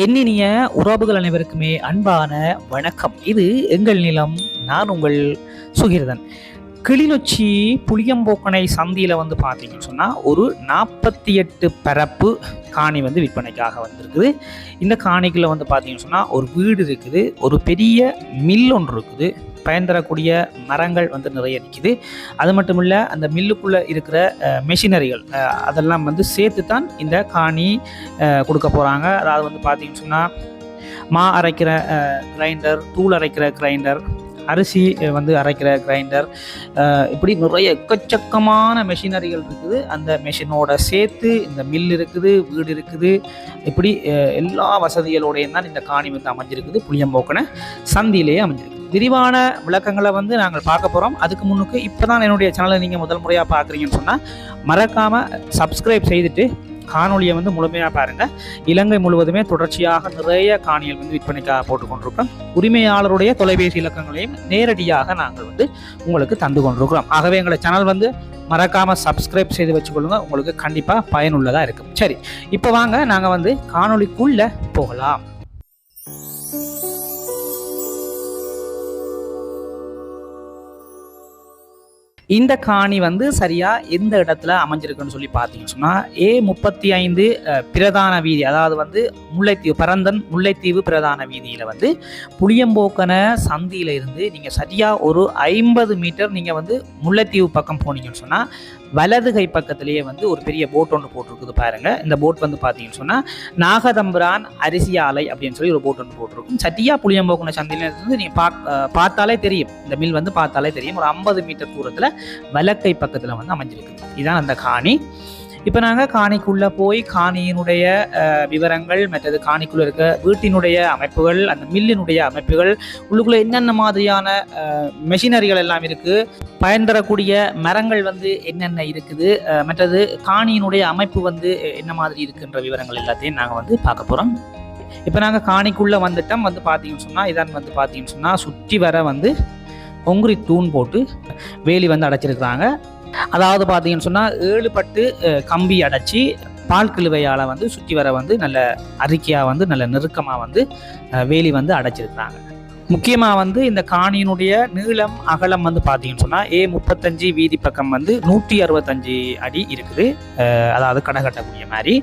எண்ணினிய உறவுகள் அனைவருக்குமே அன்பான வணக்கம். இது எங்கள் நிலம் நான் உங்கள் சுகிர்தன். கிளிநொச்சி புளியம்போக்கனை சந்தியில் வந்து பார்த்தீங்கன்னு சொன்னால் ஒரு நாற்பத்தி எட்டு பரப்பு காணி வந்து விற்பனைக்காக வந்திருக்குது. இந்த காணிக்குள்ளே வந்து பார்த்தீங்கன்னு சொன்னால் ஒரு வீடு இருக்குது ஒரு பெரிய மில் ஒன்று இருக்குது. பயன் தரக்கூடிய மரங்கள் வந்து நிறைய நிற்கிது அது மட்டும் இல்லை அந்த மில்லுக்குள்ளே இருக்கிற மெஷினரிகள் அதெல்லாம் வந்து சேர்த்து தான் இந்த காணி கொடுக்க போகிறாங்க அதாவது வந்து பார்த்திங்கன்னு சொன்னால் மா அரைக்கிற கிரைண்டர் தூள் அரைக்கிற கிரைண்டர் அரிசி வந்து அரைக்கிற கிரைண்டர் இப்படி நிறைய எக்கச்சக்கமான மெஷினரிகள் இருக்குது. அந்த மெஷினோட சேர்த்து இந்த மில் இருக்குது வீடு இருக்குது. இப்படி எல்லா வசதிகளோடையும் தான் இந்த காணி வந்து அமைஞ்சிருக்குது. புளியம்போக்கனை சந்தியிலேயே அமைஞ்சிருக்கு. விரிவான விளக்கங்களை வந்து நாங்கள் பார்க்க போகிறோம் அதுக்கு முன்னுக்கு இப்போ தான் என்னுடைய சேனலை நீங்கள் முதல் முறையாக பார்க்குறீங்கன்னு சொன்னால் மறக்காமல் சப்ஸ்கிரைப் செய்துட்டு காணொலியை வந்து முழுமையாக பாருங்கள் இலங்கை முழுவதுமே தொடர்ச்சியாக நிறைய காணிகள் வந்து விற்பனைக்காக போட்டுக்கொண்டிருக்கிறோம் உரிமையாளருடைய தொலைபேசி இலக்கங்களையும் நேரடியாக நாங்கள் வந்து உங்களுக்கு தந்து கொண்டிருக்கிறோம். ஆகவே எங்களை சேனல் வந்து மறக்காமல் சப்ஸ்கிரைப் செய்து வச்சுக்கொள்ளுங்க. உங்களுக்கு கண்டிப்பாக பயனுள்ளதாக இருக்கும். சரி இப்போ வாங்க நாங்கள் வந்து காணொளிக்குள்ளே போகலாம். இந்த காணி வந்து சரியா எந்த இடத்துல அமைஞ்சிருக்குன்னு சொல்லி பார்த்தீங்கன்னு சொன்னால் ஏ முப்பத்தி ஐந்து பிரதான வீதி அதாவது வந்து முல்லைத்தீவு பரந்தன் முல்லைத்தீவு பிரதான வீதியில் வந்து புளியம்போக்கன சந்தியில இருந்து நீங்கள் சரியாக ஒரு ஐம்பது மீட்டர் நீங்கள் வந்து முல்லைத்தீவு பக்கம் போனீங்கன்னு சொன்னால் வலது கை பக்கத்திலேயே வந்து ஒரு பெரிய போட் ஒன்று போட்டிருக்குது பாருங்க. இந்த போட் வந்து பார்த்தீங்கன்னு சொன்னால் நாகதம்பரான் அரிசி ஆலை அப்படின்னு சொல்லி ஒரு போட் ஒன்று போட்டிருக்கும். சட்டியா புளியம்போக்குன சந்தையில இருந்து நீங்கள் பா பார்த்தாலே தெரியும். இந்த மில் வந்து பார்த்தாலே தெரியும். ஒரு ஐம்பது மீட்டர் தூரத்தில் வலக்கை பக்கத்தில் வந்து அமைஞ்சிருக்கு இதுதான் அந்த காணி. இப்போ நாங்கள் காணிக்குள்ளே போய் காணியினுடைய விவரங்கள் மற்றது காணிக்குள்ளே இருக்க வீட்டினுடைய அமைப்புகள் அந்த மில்லினுடைய அமைப்புகள் உள்ளுக்குள்ளே என்னென்ன மாதிரியான மெஷினரிகள் எல்லாம் இருக்குது பயன் தரக்கூடிய மரங்கள் வந்து என்னென்ன இருக்குது மற்றது காணியினுடைய அமைப்பு வந்து என்ன மாதிரி இருக்குன்ற விவரங்கள் எல்லாத்தையும் நாங்கள் வந்து பார்க்க போகிறோம் இப்போ நாங்கள் காணிக்குள்ளே வந்துட்டோம். வந்து பார்த்தீங்கன்னு சொன்னால் இதான் வந்து பார்த்தீங்கன்னு சொன்னால் சுற்றி வர வந்து கொங்குரி தூண் போட்டு வேலி வந்து அடைச்சிருக்கிறாங்க. அதாவது பார்த்தீங்கன்னு சொன்னால் ஏழு பட்டு கம்பி அடைச்சி பால் கிழுவையால் வந்து சுற்றி வர வந்து நல்ல அறிக்கையாக வந்து நல்ல நெருக்கமாக வந்து வேலி வந்து அடைச்சிருக்கிறாங்க. முக்கியமாக வந்து இந்த காணியினுடைய நீளம் அகலம் வந்து பார்த்தீங்கன்னு சொன்னால் ஏ முப்பத்தஞ்சு வீதி பக்கம் வந்து நூற்றி அறுபத்தஞ்சு அடி இருக்குது. அதாவது கடை கட்டக்கூடிய மாதிரி.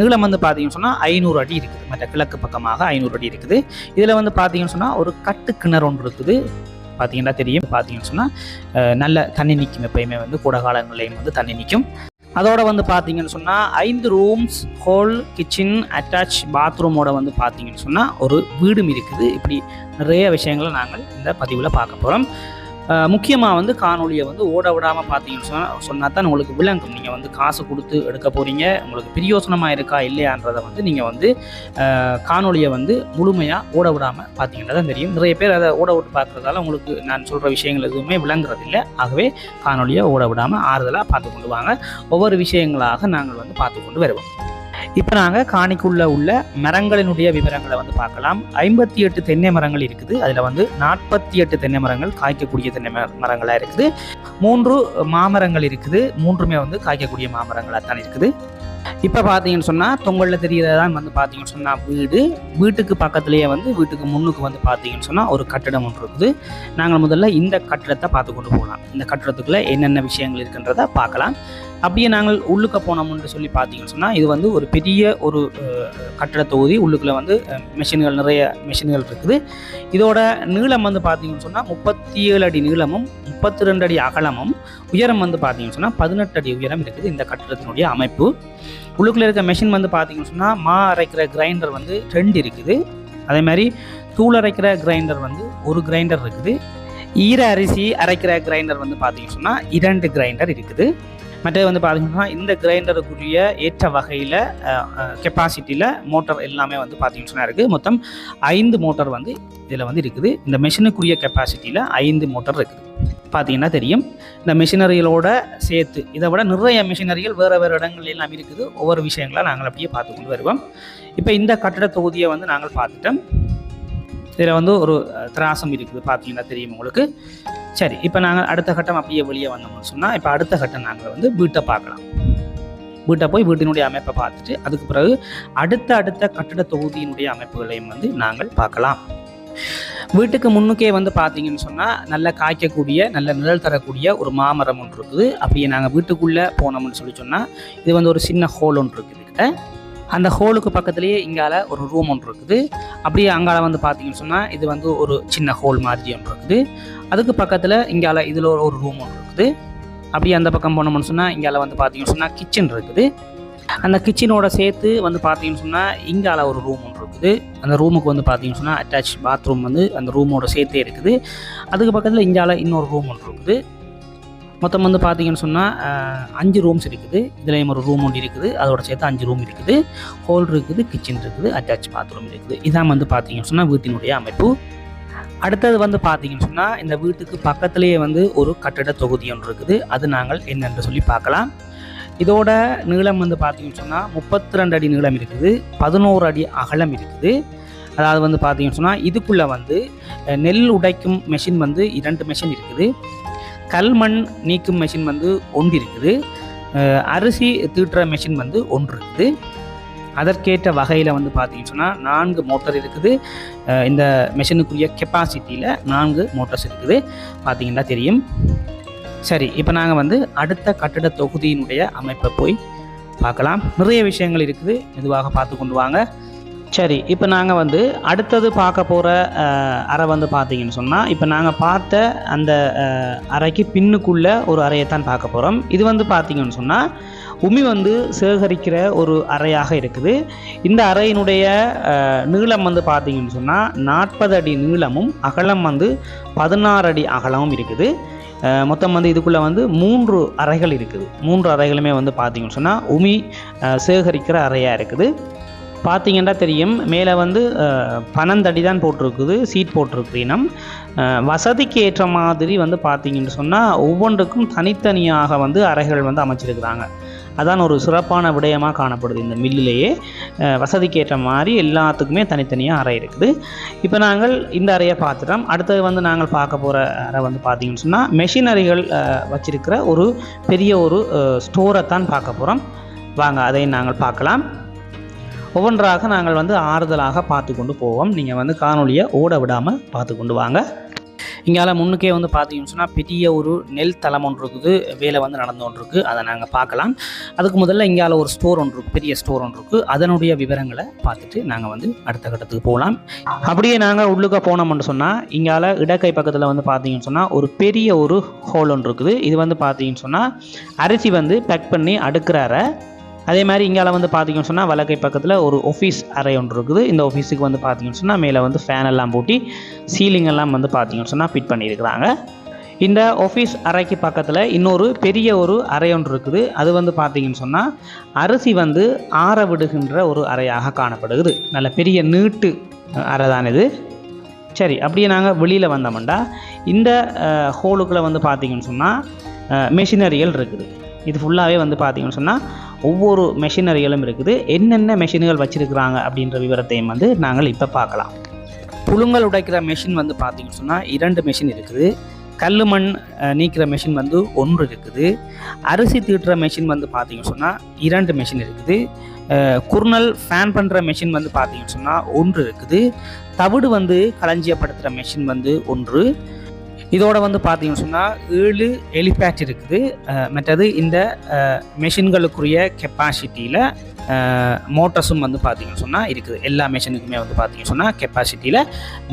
நீளம் வந்து பார்த்தீங்கன்னு சொன்னால் ஐநூறு அடி இருக்குது. மற்ற கிழக்கு பக்கமாக ஐநூறு அடி இருக்குது. இதில் வந்து பார்த்தீங்கன்னு சொன்னால் ஒரு கட்டு கிணறு ஒன்று இருக்குது. பார்த்தீங்கன்னா தெரியும். பார்த்தீங்கன்னு சொன்னால் நல்ல தண்ணி நிற்கும் எப்பயுமே வந்து கூட காலங்களையும் வந்து தண்ணி நிற்கும். அதோட வந்து பார்த்தீங்கன்னு சொன்னால் ஐந்து ரூம்ஸ் ஹோல் கிச்சன் அட்டாச் பாத்ரூமோட வந்து பார்த்தீங்கன்னு சொன்னால் ஒரு வீடும் இருக்குது. இப்படி நிறைய விஷயங்களை நாங்கள் இந்த பதிவில் பார்க்க போகிறோம் முக்கியமாக வந்து காணொலியை வந்து ஓட விடாமல் பார்த்தீங்கன்னு சொன்னால் சொன்னால் தான் உங்களுக்கு விளங்கும். நீங்கள் வந்து காசு கொடுத்து எடுக்க போகிறீங்க உங்களுக்கு பிரியோசனமாக இருக்கா இல்லையான்றதை வந்து நீங்கள் வந்து காணொலியை வந்து முழுமையாக ஓட விடாமல் பார்த்தீங்கன்னா தான் தெரியும். நிறைய பேர் அதை ஓட விட்டு பார்க்குறதால உங்களுக்கு நான் சொல்கிற விஷயங்கள் எதுவுமே விளங்குறதில்லை. ஆகவே காணொலியை ஓட விடாமல் ஆறுதலாக பார்த்து கொண்டு வாங்க. ஒவ்வொரு விஷயங்களாக நாங்கள் வந்து பார்த்து கொண்டு வருவோம். இப்போ நாங்கள் காணிக்குள்ளே உள்ள மரங்களினுடைய விவரங்களை வந்து பார்க்கலாம். ஐம்பத்தி எட்டு தென்னை மரங்கள் இருக்குது. அதில் வந்து நாற்பத்தி எட்டு தென்னை மரங்கள் காய்க்கக்கூடிய தென்னை மர- மரங்களாக இருக்குது. மூன்று மாமரங்கள் இருக்குது. மூன்றுமே வந்து காய்க்கக்கூடிய மாமரங்களாக தான் இருக்குது. இப்போ பார்த்தீங்கன்னு சொன்னால் தொங்கலில் தெரியறதான் வந்து பார்த்தீங்கன்னு சொன்னால் வீடு. வீட்டுக்கு பக்கத்துலேயே வந்து வீட்டுக்கு முன்னுக்கு வந்து பார்த்தீங்கன்னு சொன்னால் ஒரு கட்டிடம் ஒன்று இருக்குது. நாங்கள் முதல்ல இந்த கட்டிடத்தை பார்த்து கொண்டு போகலாம். இந்த கட்டிடத்துக்குள்ளே என்னென்ன விஷயங்கள் இருக்குன்றதை பார்க்கலாம். அப்படியே நாங்கள் உள்ளுக்க போனோம்னு சொல்லி பார்த்தீங்கன்னு சொன்னால் இது வந்து ஒரு பெரிய ஒரு கட்டிட தொகுதி. உள்ளுக்குள்ளே வந்து மிஷின்கள் நிறைய மிஷின்கள் இருக்குது. இதோட நீளம் வந்து பார்த்தீங்கன்னு சொன்னால் முப்பத்தி ஏழு அடி நீளமும் முப்பத்தி ரெண்டு அடி அகலமும் உயரம் வந்து பார்த்தீங்கன்னு சொன்னால் பதினெட்டு அடி உயரம் இருக்குது இந்த கட்டிடத்தினுடைய அமைப்பு. உள்ளுக்குள்ளே இருக்க மெஷின் வந்து பார்த்தீங்கன்னு சொன்னால் மா அரைக்கிற கிரைண்டர் வந்து ரெண்டு இருக்குது. அதே மாதிரி தூள் அரைக்கிற கிரைண்டர் வந்து ஒரு கிரைண்டர் இருக்குது. ஈர அரிசி அரைக்கிற கிரைண்டர் வந்து பார்த்தீங்கன்னு சொன்னால் இரண்டு கிரைண்டர் இருக்குது. மற்றது வந்து பார்த்தீங்கன்னா இந்த கிரைண்டருக்குரிய ஏற்ற வகையில் கெப்பாசிட்டியில் மோட்டார் எல்லாமே வந்து பார்த்தீங்கன்னு இருக்குது மொத்தம் ஐந்து மோட்டார் வந்து இதில் வந்து இருக்குது. இந்த மிஷினுக்குரிய கெப்பாசிட்டியில் ஐந்து மோட்டர் இருக்குது. பார்த்தீங்கன்னா தெரியும். இந்த மிஷினரிகளோட சேர்த்து இதை விட நிறைய மிஷினரிகள் வேறு வேறு இடங்கள் எல்லாம் இருக்குது. ஒவ்வொரு விஷயங்களை நாங்கள் அப்படியே பார்த்து கொண்டு வருவோம். இப்போ இந்த கட்டட தொகுதியை வந்து நாங்கள் பார்த்துட்டோம். இதில் வந்து ஒரு திராசம் இருக்குது. பார்த்தீங்கன்னா தெரியும் உங்களுக்கு. சரி இப்போ நாங்கள் அடுத்த கட்டம் அப்படியே வெளியே வந்தோம்னு சொன்னால் இப்போ அடுத்த கட்டம் நாங்கள் வந்து வீட்டை பார்க்கலாம். வீட்டை போய் வீட்டினுடைய அமைப்பை பார்த்துட்டு அதுக்கு பிறகு அடுத்த அடுத்த கட்டிட தொகுதியினுடைய அமைப்புகளையும் வந்து நாங்கள் பார்க்கலாம். வீட்டுக்கு முன்னுக்கே வந்து பார்த்தீங்கன்னு சொன்னால் நல்ல காய்க்கக்கூடிய நல்ல நிழல் தரக்கூடிய ஒரு மாமரம் ஒன்று இருக்குது. அப்படியே நாங்கள் வீட்டுக்குள்ளே போனோம்னு சொல்லி சொன்னால் இது வந்து ஒரு சின்ன ஹோல் ஒன்று இருக்குது கிட்ட. அந்த ஹோலுக்கு பக்கத்துலேயே இங்கால ஒரு ரூம் ஒன்று இருக்குது. அப்படியே அங்கால வந்து பார்த்தீங்கன்னு சொன்னால் இது வந்து ஒரு சின்ன ஹோல் மாதிரி ஒன்று இருக்குது. அதுக்கு பக்கத்தில் இங்கால இதில் ஒரு ரூம் ஒன்று இருக்குது. அப்படியே அந்த பக்கம் போனோம்னு சொன்னால் இங்கால வந்து பார்த்தீங்கன்னு சொன்னால் கிச்சன் இருக்குது. அந்த கிச்சனோட சேர்த்து வந்து பார்த்தீங்கன்னு சொன்னால் இங்கால ஒரு ரூம் ஒன்று இருக்குது. அந்த ரூமுக்கு வந்து பார்த்தீங்கன்னு சொன்னால் அட்டாச் பாத்ரூம் வந்து அந்த ரூமோட சேர்த்தே இருக்குது. அதுக்கு பக்கத்தில் இங்கால இன்னொரு ரூம் ஒன்று இருக்குது. மொத்தம் வந்து பார்த்தீங்கன்னு சொன்னால் அஞ்சு ரூம்ஸ் இருக்குது. இதுலேயும் ஒரு ரூம் ஒன்று இருக்குது. அதோட சேர்த்து அஞ்சு ரூம் இருக்குது. ஹோல் இருக்குது கிச்சன் இருக்குது அட்டாச் பாத்ரூம் இருக்குது. இதான் வந்து பார்த்தீங்கன்னு சொன்னால் வீட்டினுடைய அமைப்பு. அடுத்தது வந்து பார்த்தீங்கன்னு சொன்னால் இந்த வீட்டுக்கு பக்கத்துலேயே வந்து ஒரு கட்டிட தொகுதி ஒன்று இருக்குது. அது நாங்கள் என்னென்று சொல்லி பார்க்கலாம். இதோட நீளம் வந்து பார்த்தீங்கன்னு சொன்னால் முப்பத்தி ரெண்டு அடி நீளம் இருக்குது. பதினோரு அடி அகலம் இருக்குது. அதாவது வந்து பார்த்தீங்கன்னு சொன்னால் இதுக்குள்ளே வந்து நெல் உடைக்கும் மெஷின் வந்து இரண்டு மெஷின் இருக்குது. கல்மண் நீக்கும் மெஷின் வந்து ஒன்று இருக்குது அரிசி தீட்டுற மெஷின் வந்து ஒன்று இருக்குது அதற்கேற்ற வகையில் வந்து பார்த்தீங்கன்னு சொன்னால் நான்கு மோட்டார் இருக்குது. இந்த மெஷினுக்குரிய கெப்பாசிட்டியில் நான்கு மோட்டார்ஸ் இருக்குது. பார்த்தீங்கன்னா தெரியும். சரி இப்போ நாங்கள் வந்து அடுத்த கட்டிட தொகுதியினுடைய அமைப்பை போய் பார்க்கலாம். நிறைய விஷயங்கள் இருக்குது. மெதுவாக பார்த்து கொண்டு வாங்க. சரி இப்போ நாங்கள் வந்து அடுத்தது பார்க்க போகிற அறை வந்து பார்த்தீங்கன்னு சொன்னால் இப்போ நாங்கள் பார்த்த அந்த அறைக்கு பின்னுக்குள்ளே ஒரு அறையை தான் பார்க்க போகிறோம் இது வந்து பார்த்தீங்கன்னு சொன்னால் உமி வந்து சேகரிக்கிற ஒரு அறையாக இருக்குது. இந்த அறையினுடைய நீளம் வந்து பார்த்தீங்கன்னு சொன்னால் நாற்பது அடி நீளமும் அகலம் வந்து பதினாறு அடி அகலமும் இருக்குது. மொத்தம் வந்து இதுக்குள்ளே வந்து மூன்று அறைகள் இருக்குது. மூன்று அறைகளுமே வந்து பார்த்தீங்கன்னு சொன்னால் உமி சேகரிக்கிற அறையாக இருக்குது. பார்த்தீங்கன்னா தெரியும். மேலே வந்து பனந்தடி தான் போட்டிருக்குது சீட் போட்டிருக்கு இனம். வசதிக்கு ஏற்ற மாதிரி வந்து பார்த்தீங்கன்னு சொன்னால் ஒவ்வொன்றுக்கும் தனித்தனியாக வந்து அறைகள் வந்து அமைச்சிருக்கிறாங்க. அதான் ஒரு சிறப்பான விடயமாக காணப்படுது இந்த மில்லிலேயே. வசதிக்கேற்ற வசதிக்கு ஏற்ற மாதிரி எல்லாத்துக்குமே தனித்தனியாக அறை இருக்குது. இப்போ நாங்கள் இந்த அறையை பார்த்துட்டோம். அடுத்தது வந்து நாங்கள் பார்க்க போகிற அறை வந்து பார்த்தீங்கன்னு சொன்னால் மெஷினரிகள் வச்சிருக்கிற ஒரு பெரிய ஒரு ஸ்டோரை தான் பார்க்க போகிறோம் வாங்க அதை நாங்கள் பார்க்கலாம். ஒவ்வொன்றாக நாங்கள் வந்து ஆறுதலாக பார்த்து கொண்டு போவோம். நீங்கள் வந்து காணொலியை ஓட விடாமல் பார்த்து கொண்டு வாங்க. இங்கால முன்னுக்கே வந்து பார்த்தீங்கன்னு சொன்னால் பெரிய ஒரு நெல் தளம் ஒன்று இருக்குது. வேலை வந்து நடந்து ஒன்று இருக்குது அதை நாங்கள் பார்க்கலாம். அதுக்கு முதல்ல இங்கால ஒரு ஸ்டோர் ஒன்று இருக்குது பெரிய ஸ்டோர் ஒன்று இருக்குது அதனுடைய விவரங்களை பார்த்துட்டு நாங்கள் வந்து அடுத்த கட்டத்துக்கு போகலாம். அப்படியே நாங்கள் உள்ளுக்க போனோம்னு சொன்னால் இங்கால இடக்கை பக்கத்தில் வந்து பார்த்தீங்கன்னு சொன்னால் ஒரு பெரிய ஒரு ஹோல் ஒன்று இருக்குது. இது வந்து பார்த்தீங்கன்னு சொன்னால் அரிசி வந்து பேக் பண்ணி அடுக்கிறார அதே மாதிரி இங்கால வந்து பார்த்தீங்கன்னு சொன்னால் வலக்கை பக்கத்தில் ஒரு ஆஃபீஸ் அறை ஒன்று இருக்குது. இந்த ஆஃபீஸுக்கு வந்து பார்த்தீங்கன்னு சொன்னால் மேலே வந்து ஃபேன் எல்லாம் பூட்டி சீலிங் எல்லாம் வந்து பார்த்தீங்கன்னு சொன்னால் ஃபிட் பண்ணியிருக்கிறாங்க. இந்த ஆஃபீஸ் அறைக்கு பக்கத்தில் இன்னொரு பெரிய ஒரு அறை ஒன்று இருக்குது. அது வந்து பார்த்தீங்கன்னு சொன்னால் அரிசி வந்து ஆற விடுகின்ற ஒரு அறையாக காணப்படுகிறது. நல்ல பெரிய நீட்டு அறை தான் இது. சரி அப்படியே நாங்கள் வெளியில் வந்தோம்டா. இந்த ஹோலுக்குள்ளே வந்து பார்த்தீங்கன்னு சொன்னால் மெஷினரிகள் இருக்குது. இது ஃபுல்லாகவே வந்து பார்த்தீங்கன்னு சொன்னால் ஒவ்வொரு மெஷினரிகளும் இருக்குது. என்னென்ன மெஷின்கள் வச்சுருக்கிறாங்க அப்படின்ற விவரத்தையும் வந்து நாங்கள் இப்போ பார்க்கலாம். புழுங்கல் உடைக்கிற மெஷின் வந்து பார்த்தீங்கன்னு சொன்னால் இரண்டு மெஷின் இருக்குது. கல் மண் நீக்கிற மெஷின் வந்து ஒன்று இருக்குது. அரிசி தீட்டுற மெஷின் வந்து பார்த்தீங்கன்னு சொன்னால் இரண்டு மெஷின் இருக்குது. குர்னல் ஃபேன் பண்ணுற மெஷின் வந்து பார்த்தீங்கன்னு சொன்னால் ஒன்று இருக்குது. தவிடு வந்து களஞ்சியப்படுத்துகிற மெஷின் வந்து ஒன்று. இதோட வந்து பார்த்தீங்கன்னு சொன்னால் ஏழு எலிபேட் இருக்குது. மற்றது இந்த மெஷின்களுக்குரிய கெப்பாசிட்டியில் மோட்டர்ஸும் வந்து பார்த்தீங்கன்னு சொன்னால் இருக்குது. எல்லா மெஷினுக்குமே வந்து பார்த்தீங்கன்னு சொன்னால் கெப்பாசிட்டியில்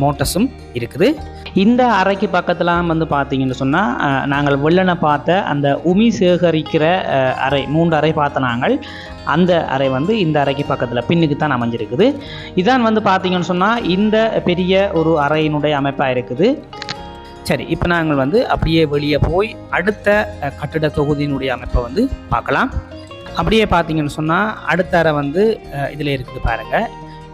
மோட்டர்ஸும் இருக்குது. இந்த அறைக்கு பக்கத்தில் வந்து பார்த்தீங்கன்னு சொன்னால் நாங்கள் வெள்ளனை பார்த்த அந்த உமி சேகரிக்கிற அறை மூன்று அறை பார்த்த நாங்கள் அந்த அறை வந்து இந்த அறைக்கு பக்கத்தில் பின்னுக்கு தான் அமைஞ்சிருக்குது. இதான் வந்து பார்த்தீங்கன்னு சொன்னால் இந்த பெரிய ஒரு அறையினுடைய அமைப்பாக இருக்குது. சரி இப்போ நாங்கள் வந்து அப்படியே வெளியே போய் அடுத்த கட்டிட தொகுதியினுடைய அமைப்பை வந்து பார்க்கலாம். அப்படியே பார்த்தீங்கன்னு சொன்னால் அடுத்த அறை வந்து இதில் இருக்குது பாருங்கள்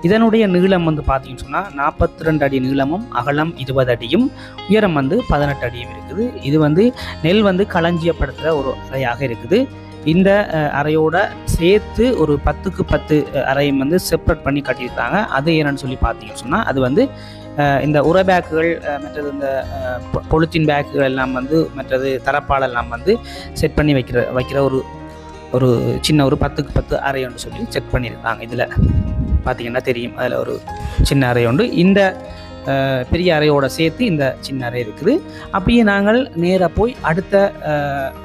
இதனுடைய நீளம் வந்து பார்த்தீங்கன்னு சொன்னால் நாற்பத்தி ரெண்டு அடி நீளமும் அகலம் இருபது அடியும் உயரம் வந்து பதினெட்டு அடியும் இருக்குது. இது வந்து நெல் வந்து களஞ்சியப்படுத்துகிற ஒரு அறையாக இருக்குது. இந்த அறையோட சேர்த்து ஒரு பத்துக்கு பத்து அறையும் வந்து செப்பரேட் பண்ணி கட்டியிருக்காங்க. அது என்னன்னு சொல்லி பார்த்தீங்கன்னு சொன்னால் அது வந்து இந்த உர பேக்குகள் மற்றது இந்த பொலித்தீன் பேக்குகள் எல்லாம் வந்து மற்றது தரப்பால் எல்லாம் வந்து செட் பண்ணி வைக்கிற வைக்கிற ஒரு ஒரு சின்ன ஒரு பத்துக்கு பத்து அறை ஒன்று சொல்லி செக் பண்ணியிருக்காங்க இதில். பார்த்தீங்கன்னா தெரியும். அதில் ஒரு சின்ன அறை உண்டு. இந்த பெரிய அறையோடு சேர்த்து இந்த சின்ன அறை இருக்குது. அப்படியே நாங்கள் நேராக போய் அடுத்த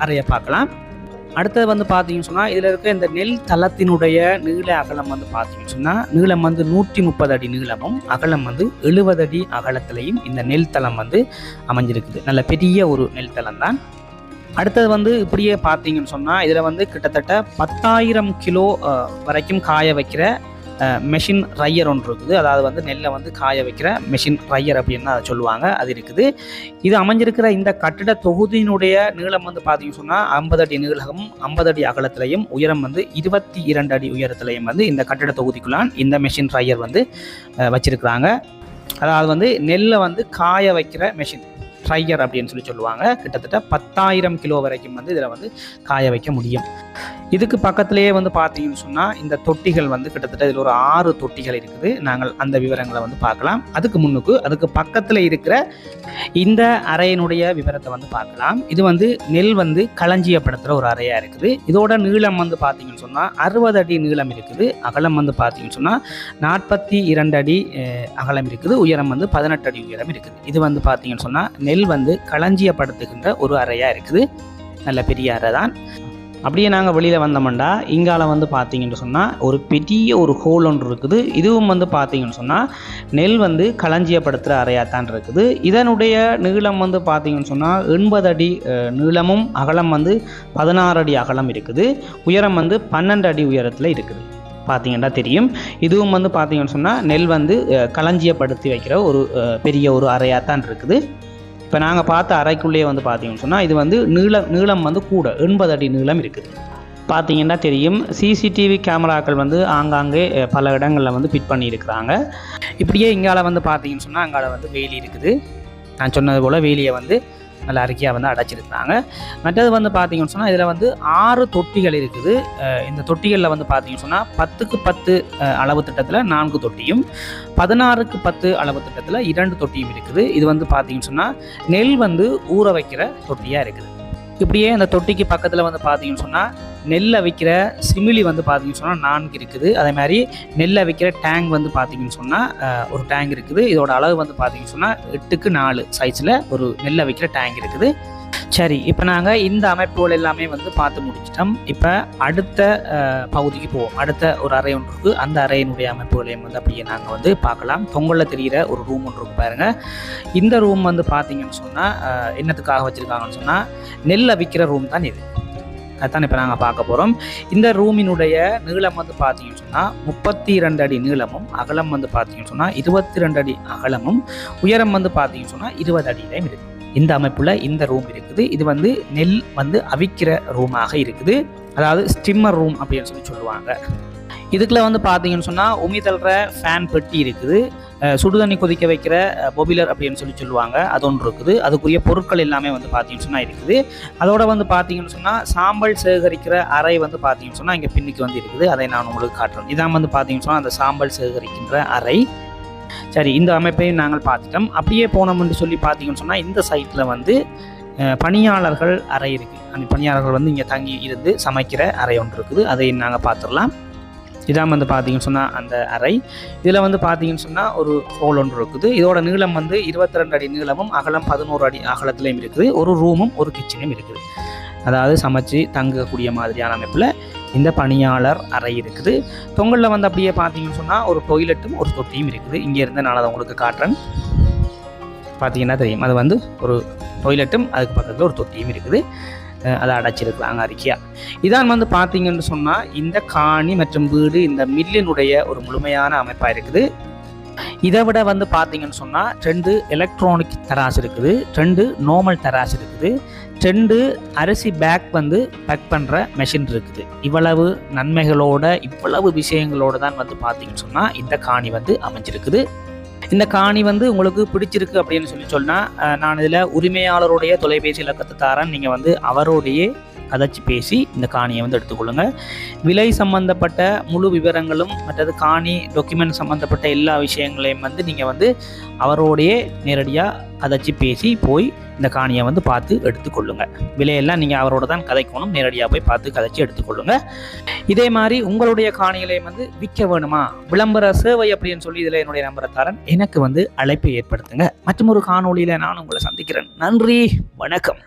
அறையை பார்க்கலாம். அடுத்தது வந்து பார்த்தீங்கன்னு சொன்னால் இதில் இருக்க இந்த நெல் தளத்தினுடைய நீள அகலம் வந்து பார்த்தீங்கன்னு சொன்னால் நீளம் வந்து நூற்றி முப்பது அடி நீளமும் அகலம் வந்து எழுபது அடி அகலத்திலையும் இந்த நெல் தளம் வந்து அமைஞ்சிருக்குது. நல்ல பெரிய ஒரு நெல் தளம் தான். அடுத்தது வந்து இப்படியே பார்த்தீங்கன்னு சொன்னால் இதில் வந்து கிட்டத்தட்ட பத்தாயிரம் கிலோ வரைக்கும் காய வைக்கிற மெஷின் ரையர் ஒன்று இருக்குது. அதாவது வந்து நெல்லை வந்து காய வைக்கிற மெஷின் ரையர் அப்படின்னு அதை சொல்லுவாங்க. அது இருக்குது. இது அமைஞ்சிருக்கிற இந்த கட்டிட தொகுதியினுடைய நீளம் வந்து பார்த்தீங்கன்னு சொன்னால் ஐம்பது அடி நீளமும் ஐம்பது அடி அகலத்திலையும் உயரம் வந்து இருபத்தி இரண்டு அடி உயரத்திலையும் வந்து இந்த கட்டிட தொகுதிக்குள்ளான் இந்த மெஷின் ரையர் வந்து வச்சுருக்கிறாங்க. அதாவது வந்து நெல்லை வந்து காய வைக்கிற மெஷின் ட்ரையர் அப்படின்னு சொல்லி சொல்லுவாங்க. கிட்டத்தட்ட பத்தாயிரம் கிலோ வரைக்கும் வந்து இதில் வந்து காய வைக்க முடியும். இதுக்கு பக்கத்திலேயே வந்து பார்த்தீங்கன்னு சொன்னால் இந்த தொட்டிகள் வந்து கிட்டத்தட்ட இதில் ஒரு ஆறு தொட்டிகள் இருக்குது. நாங்கள் அந்த விவரங்களை வந்து பார்க்கலாம். அதுக்கு முன்னுக்கு அதுக்கு பக்கத்தில் இருக்கிற இந்த அறையினுடைய விவரத்தை வந்து பார்க்கலாம். இது வந்து நெல் வந்து களஞ்சியப்படுத்துகிற ஒரு அறையாக இருக்குது. இதோட நீளம் வந்து பார்த்தீங்கன்னு சொன்னால் அறுபது அடி நீளம் இருக்குது. அகலம் வந்து பார்த்தீங்கன்னு சொன்னால் நாற்பத்தி இரண்டு அடி அகலம் இருக்குது. உயரம் வந்து பதினெட்டு அடி உயரம் இருக்குது. இது வந்து பார்த்தீங்கன்னு சொன்னால் நெல் வந்து களஞ்சியப்படுத்துகின்ற ஒரு அறையாக இருக்குது. நல்ல பெரிய அறை தான் அப்படியே நாங்கள் வெளியில் வந்தோம்டா. இங்கால வந்து பார்த்தீங்கன்னு சொன்னால் ஒரு பெரிய ஒரு ஹோல் ஒன்று இருக்குது. இதுவும் வந்து பார்த்தீங்கன்னு சொன்னால் நெல் வந்து களஞ்சியப்படுத்துகிற அறையாக தான் இருக்குது. இதனுடைய நீளம் வந்து பார்த்தீங்கன்னு சொன்னால் எண்பது அடி நீளமும் அகலம் வந்து பதினாறு அடி அகலம் இருக்குது. உயரம் வந்து பன்னெண்டு அடி உயரத்தில் இருக்குது. பார்த்தீங்கன்னா தெரியும். இதுவும் வந்து பார்த்தீங்கன்னு சொன்னால் நெல் வந்து களஞ்சியப்படுத்தி வைக்கிற ஒரு பெரிய ஒரு அறையாக தான் இருக்குது. இப்போ நாங்கள் பார்த்த அறைக்குள்ளேயே வந்து பார்த்தீங்கன்னு சொன்னால் இது வந்து நீளம் நீளம் வந்து கூட எண்பது அடி நீளம் இருக்குது. பார்த்தீங்கன்னா தெரியும். சிசிடிவி கேமராக்கள் வந்து ஆங்காங்கே பல இடங்களில் வந்து ஃபிட் பண்ணியிருக்கிறாங்க. இப்படியே இங்கால வந்து பார்த்தீங்கன்னு சொன்னால் அங்கால வந்து வேலி இருக்குது. நான் சொன்னது போல் வேலியை வந்து நல்ல அறிக்கையாக வந்து அடைச்சிருக்கிறாங்க. மற்றது வந்து பார்த்தீங்கன்னு சொன்னால் இதில் வந்து ஆறு தொட்டிகள் இருக்குது. இந்த தொட்டிகளில் வந்து பார்த்தீங்கன்னு சொன்னால் பத்துக்கு பத்து அளவு திட்டத்தில் நான்கு தொட்டியும் பதினாறுக்கு பத்து அளவு திட்டத்தில் இரண்டு தொட்டியும் இருக்குது. இது வந்து பார்த்தீங்கன்னு சொன்னால் நெல் வந்து ஊற வைக்கிற தொட்டியாக இருக்குது. இப்படியே அந்த தொட்டிக்கு பக்கத்தில் வந்து பார்த்தீங்கன்னு சொன்னால் நெல்லை விற்கிற சிமிலி வந்து பார்த்தீங்கன்னு சொன்னால் நான்கு இருக்குது. அதே மாதிரி நெல்லை விற்கிற டேங்க் வந்து பார்த்தீங்கன்னு சொன்னால் ஒரு டேங்க் இருக்குது. இதோட அளவு வந்து பார்த்தீங்கன்னு சொன்னால் எட்டுக்கு நாலு சைஸில் ஒரு நெல்லை வைக்கிற டேங்க் இருக்குது. சரி இப்போ நாங்கள் இந்த அமைப்புகள் எல்லாமே வந்து பார்த்து முடிச்சிட்டோம். இப்போ அடுத்த பகுதிக்கு போவோம். அடுத்த ஒரு அறை ஒன்று இருக்குது அந்த அறையினுடைய அமைப்புகளையும் வந்து அப்படியே நாங்கள் வந்து பார்க்கலாம். பொங்கலில் தெரிகிற ஒரு ரூம் ஒன்று இருக்கும் பாருங்க. இந்த ரூம் வந்து பார்த்தீங்கன்னு சொன்னால் என்னத்துக்காக வச்சுருக்காங்கன்னு சொன்னால் நெல்லை விற்கிற ரூம் தான் இது. அதுதான் இப்போ நாங்கள் பார்க்க போகிறோம் இந்த ரூமினுடைய நீளம் வந்து பார்த்தீங்கன்னு சொன்னால் முப்பத்தி ரெண்டு அடி நீளமும் அகலம் வந்து பார்த்தீங்கன்னு சொன்னால் இருபத்தி ரெண்டு அடி அகலமும் உயரம் வந்து பார்த்தீங்கன்னு சொன்னால் இருபது அடியிலையும் இருக்குது இந்த அமைப்பில் இந்த ரூம் இருக்குது. இது வந்து நெல் வந்து அவிக்கிற ரூமாக இருக்குது. அதாவது ஸ்டிம்மர் ரூம் அப்படின்னு சொல்லி சொல்லுவாங்க. இதுக்குள்ள வந்து பார்த்தீங்கன்னு சொன்னால் உமி தள்ளுற ஃபேன் பெட்டி இருக்குது. சுடுதண்ணி கொதிக்க வைக்கிற பொபிலர் அப்படின்னு சொல்லி சொல்லுவாங்க. அது ஒன்று இருக்குது. அதுக்குரிய பொருட்கள் எல்லாமே வந்து பார்த்தீங்கன்னு சொன்னால் இருக்குது. அதோட வந்து பார்த்தீங்கன்னு சொன்னால் சாம்பல் சேகரிக்கிற அறை வந்து பார்த்தீங்கன்னு சொன்னால் இங்கே பின்னுக்கு வந்து இருக்குது. அதை நான் உங்களுக்கு காட்டுறேன். இதான் வந்து பார்த்தீங்கன்னு சொன்னால் அந்த சாம்பல் சேகரிக்கின்ற அறை. சரி இந்த அமைப்பையும் நாங்கள் பார்த்துட்டோம். அப்படியே போனோம்னு சொல்லி பார்த்தீங்கன்னு சொன்னால் இந்த சைட்டில் வந்து பணியாளர்கள் அறை இருக்குது அந்த பணியாளர்கள் வந்து இங்கே தங்கி இருந்து சமைக்கிற அறை ஒன்று இருக்குது. அதை நாங்கள் பார்த்துடலாம். இதான் வந்து பார்த்தீங்கன்னு சொன்னால் அந்த அறை. இதில் வந்து பார்த்தீங்கன்னு சொன்னால் ஒரு ஹோல் ஒன்று இருக்குது. இதோட நீளம் வந்து இருபத்தி ரெண்டு அடி நீளமும் அகலம் பதினோரு அடி அகலத்துலேயும் இருக்குது. ஒரு ரூமும் ஒரு கிச்சனும் இருக்குது. அதாவது சமைச்சு தங்கக்கூடிய மாதிரியான அமைப்பில் இந்த பணியாளர் அறை இருக்குது. தொங்கலில் வந்து அப்படியே பார்த்தீங்கன்னு சொன்னால் ஒரு டொய்லெட்டும் ஒரு தொட்டியும் இருக்குது. இங்கே இருந்து நான் அதை உங்களுக்கு காட்டுறேன். பார்த்தீங்கன்னா தெரியும். அது வந்து ஒரு டொய்லெட்டும் அதுக்கு பக்கத்தில் ஒரு தொட்டியும் இருக்குது. அதை அடைச்சிருக்கிறாங்க அறிக்கையா இதான் வந்து பார்த்தீங்கன்னு சொன்னால் இந்த காணி மற்றும் வீடு இந்த மில்லினுடைய ஒரு முழுமையான அமைப்பாக இருக்குது. இதை விட வந்து பார்த்தீங்கன்னு சொன்னால் ரெண்டு எலக்ட்ரானிக் தராசு இருக்குது. ரெண்டு நார்மல் தராசு இருக்குது. ரெண்டு அரிசி பேக் வந்து பேக் பண்ணுற மெஷின் இருக்குது. இவ்வளவு நன்மைகளோட இவ்வளவு விஷயங்களோட தான் வந்து பார்த்தீங்கன்னு சொன்னால் இந்த காணி வந்து அமைஞ்சிருக்குது. இந்த காணி வந்து உங்களுக்கு பிடிச்சிருக்கு அப்படின்னு சொல்லி சொன்னால் நான் இதில் உரிமையாளருடைய தொலைபேசி இலக்கத்தை தாரேன். நீங்கள் வந்து அவரோடையே அதைச்சு பேசி இந்த காணியை வந்து எடுத்துக்கொள்ளுங்க. விலை சம்பந்தப்பட்ட முழு விவரங்களும் மற்றது காணி டாக்குமெண்ட் சம்பந்தப்பட்ட எல்லா விஷயங்களையும் வந்து நீங்கள் வந்து அவரோடையே நேரடியாக அதைச்சு பேசி போய் இந்த காணியை வந்து பார்த்து எடுத்துக்கொள்ளுங்க. விலையெல்லாம் நீங்கள் அவரோட தான் கதைக்கணும். நேரடியாக போய் பார்த்து கதைச்சி எடுத்துக்கொள்ளுங்க. இதே மாதிரி உங்களுடைய காணிகளையும் வந்து விற்க வேணுமா? விளம்பர சேவை அப்படின்னு சொல்லி இதில் என்னுடைய நம்பரை தரேன் எனக்கு வந்து அழைப்பை ஏற்படுத்துங்க. மற்றும் ஒரு காணொலியில் நான் உங்களை சந்திக்கிறேன். நன்றி. வணக்கம்.